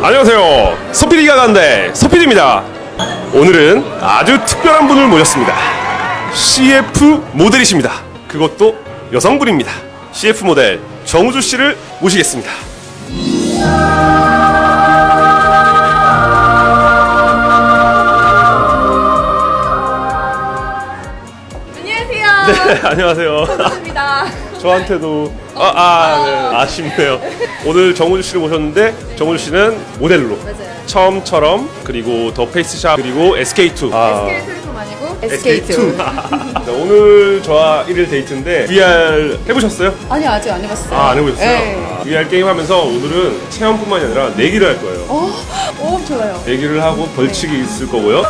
안녕하세요. 서피디가 간대 서피디입니다. 오늘은 아주 특별한 분을 모셨습니다. CF 모델이십니다. 그것도 여성분입니다. CF 모델 정우주 씨를 모시겠습니다. 안녕하세요. 네, 안녕하세요. 저한테도 아, 아, 네, 아쉽네요. 오늘 정우주 씨를 모셨는데 정우주 씨는 모델로 맞아요. 처음처럼 그리고 더 페이스샵 그리고 SK2 아, SK 텔레콤 아니고 SK2 네, 오늘 저와 1일 데이트인데 VR 해보셨어요? 아니 아직 안 해봤어요. 아, 안 해보셨어요? 네. 아, VR 게임 하면서 오늘은 체험뿐만이 아니라 내기를 할 거예요. 어, 오 좋아요. 내기를 하고 벌칙이 있을 거고요.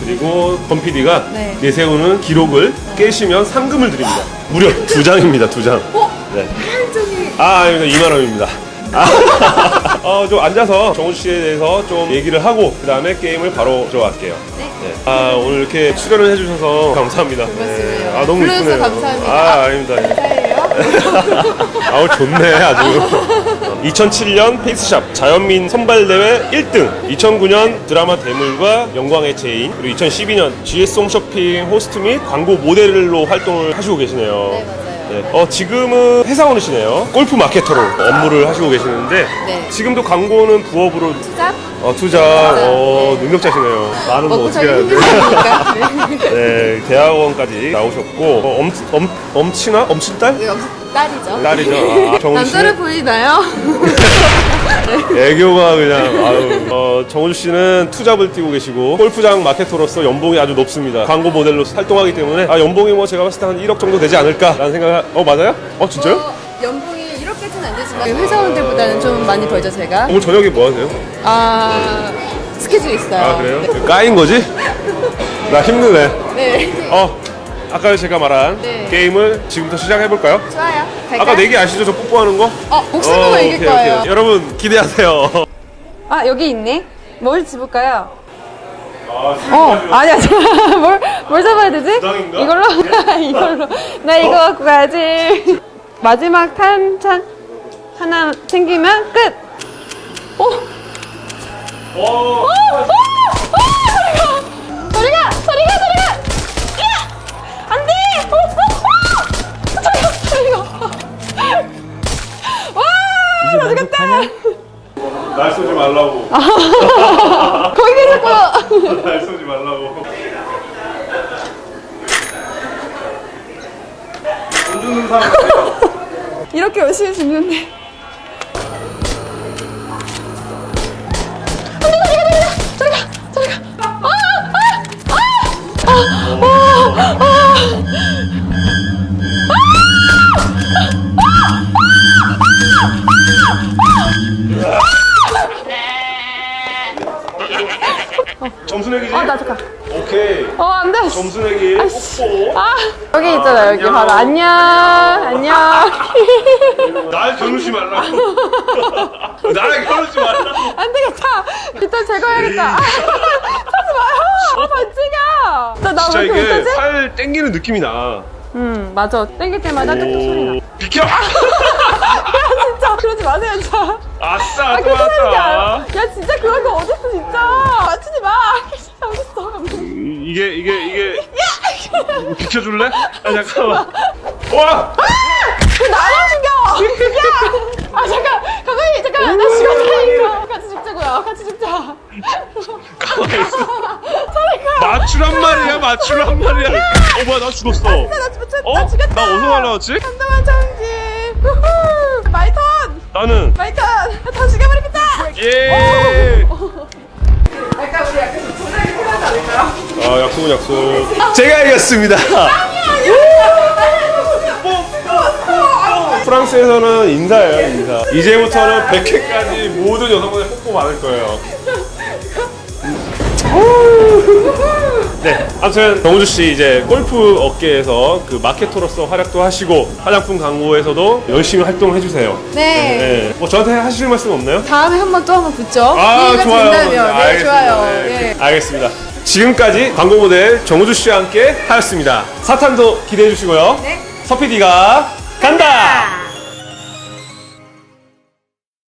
그리고 건PD가 네. 내세우는 기록을 깨시면 상금을 드립니다. 무려 두 장입니다, 두 장. 어? 네. 한정이 아, 아닙니다. 2만 원입니다. 아, 어, 좀 앉아서 정우 씨에 대해서 좀 얘기를 하고 그 다음에 게임을 바로 들어갈게요. 네. 아, 오늘 이렇게 출연을 해주셔서 감사합니다. 말씀을요. 아, 너무 불러주셔서 이쁘네요. 감사합니다. 아, 아닙니다. 감사해요. 아우 좋네 아주 2007년 페이스샵 자연민 선발대회 1등 2009년 드라마 대물과 영광의 제인 그리고 2012년 GS 홈쇼핑 호스트 및 광고 모델로 활동을 하시고 계시네요 네 맞아요. 네. 어, 지금은 회사원이시네요 골프 마케터로 업무를 하시고 계시는데 네. 지금도 광고는 부업으로 시작. 어, 투자 어, 능력자시네요 나는 뭐 먹고 어떻게 살기 해야 돼. 네. 네, 대학원까지 나오셨고 어, 엄, 엄, 엄친아? 엄친딸? 네, 엄청 딸이죠. 딸이죠. 아, 정우 남자를 씨는 보이나요? 애교가 그냥 아유. 어, 정우주 씨는 투잡을 뛰고 계시고 골프장 마케터로서 연봉이 아주 높습니다. 광고 모델로 활동하기 때문에 아 연봉이 뭐 제가 봤을 때 한 1억 정도 되지 않을까라는 생각. 어 맞아요? 어 진짜요? 어, 연봉 회사원들보다는 좀 많이 벌죠 제가. 오늘 저녁에 뭐 하세요? 아 스케줄 있어요. 아 그래요? 까인 거지? 나 힘드네. 네. 어 아까 제가 말한 네. 게임을 지금부터 시작해 볼까요? 좋아요. 갈까요? 아까 내기 아시죠? 저 뽀뽀하는 거? 어 목숨 보고 어, 이길 오케이, 거예요. 오케이. 여러분 기대하세요. 아 여기 있네. 뭘 집을까요? 아, 어 아니야 뭘, 뭘 잡아야 되지? 부당인가? 이걸로 이걸로 나 이거 갖고 가야지. 마지막 탄찬 하나 생기면 끝. 어? 어, 어? 어? 소리가 소리가 소리가 야! 안돼! 어, 어, 어! 소리가 소리가 와! 나 죽겠다. 날 쏘지 말라고. 거기 계셨고. 날 쏘지 말라고. 돈 주는 사람. 이렇게 열심히 죽는데. 점수 내기지? 아, 나 잠깐. 오케이. 어, 안 돼. 점수 내기. 아이씨. 뽀뽀. 아, 여기 있잖아, 여기. 안녕. 바로 안녕. 안녕. 날 겨누지 말라고. 날 겨누지 말라고. 안 되겠다. 일단 제거해야겠다. 아, 하지 마요. 아, 진짜 이렇게 이게 못하지? 팔 땡기는 느낌이 나. 음, 맞아. 땡길 때마다 뚝뚝 소리 나. 오, 비켜! 야, 진짜. 그러지 마세요, 진짜. 아싸, 아, 하는 게 좋았다. 아니라. 야, 진짜 그런 거 어딨어, 진짜. 맞추지 마. 진짜 어딨어. 감독님. 이게, 이게, 이게. 비켜줄래? 아, 잠깐만. 와! 왜 나를 죽여! 야! 아 잠깐! 감독님 잠깐! 나 죽었다니까! 같이 죽자고요 같이 죽자 가만히 있어. 맞추란 말이야, 맞추란 말이야. 어, 뭐야, 나 죽었어. 나 죽었다! 어? 나 죽였다! 나 어디서 날라왔지? 한동안 정지! 후후! 마이턴! 나는. 마이턴! 다 죽여버리겠다! 예! 약간 우리 약간 조작이 필요하지 않을까요? 아, 약속은 약속. 제가 이겼습니다. 프랑스에서는 인사예요, 인사. 이제부터는 100회까지 모든 여성분의 뽀뽀 받을 거예요. 네, 아무튼 정우주 씨 이제 골프 업계에서 그 마케터로서 활약도 하시고 화장품 광고에서도 열심히 활동해 주세요. 네. 네. 뭐 저한테 하실 말씀 없나요? 다음에 한 번 또 한번 붙죠. 아 기회가 좋아요. 된다면 네 알겠습니다. 좋아요. 네, 네. 그- 알겠습니다. 지금까지 광고 모델 정우주 씨와 함께 하였습니다. 사탄도 기대해 주시고요. 네. 서피디가 간다.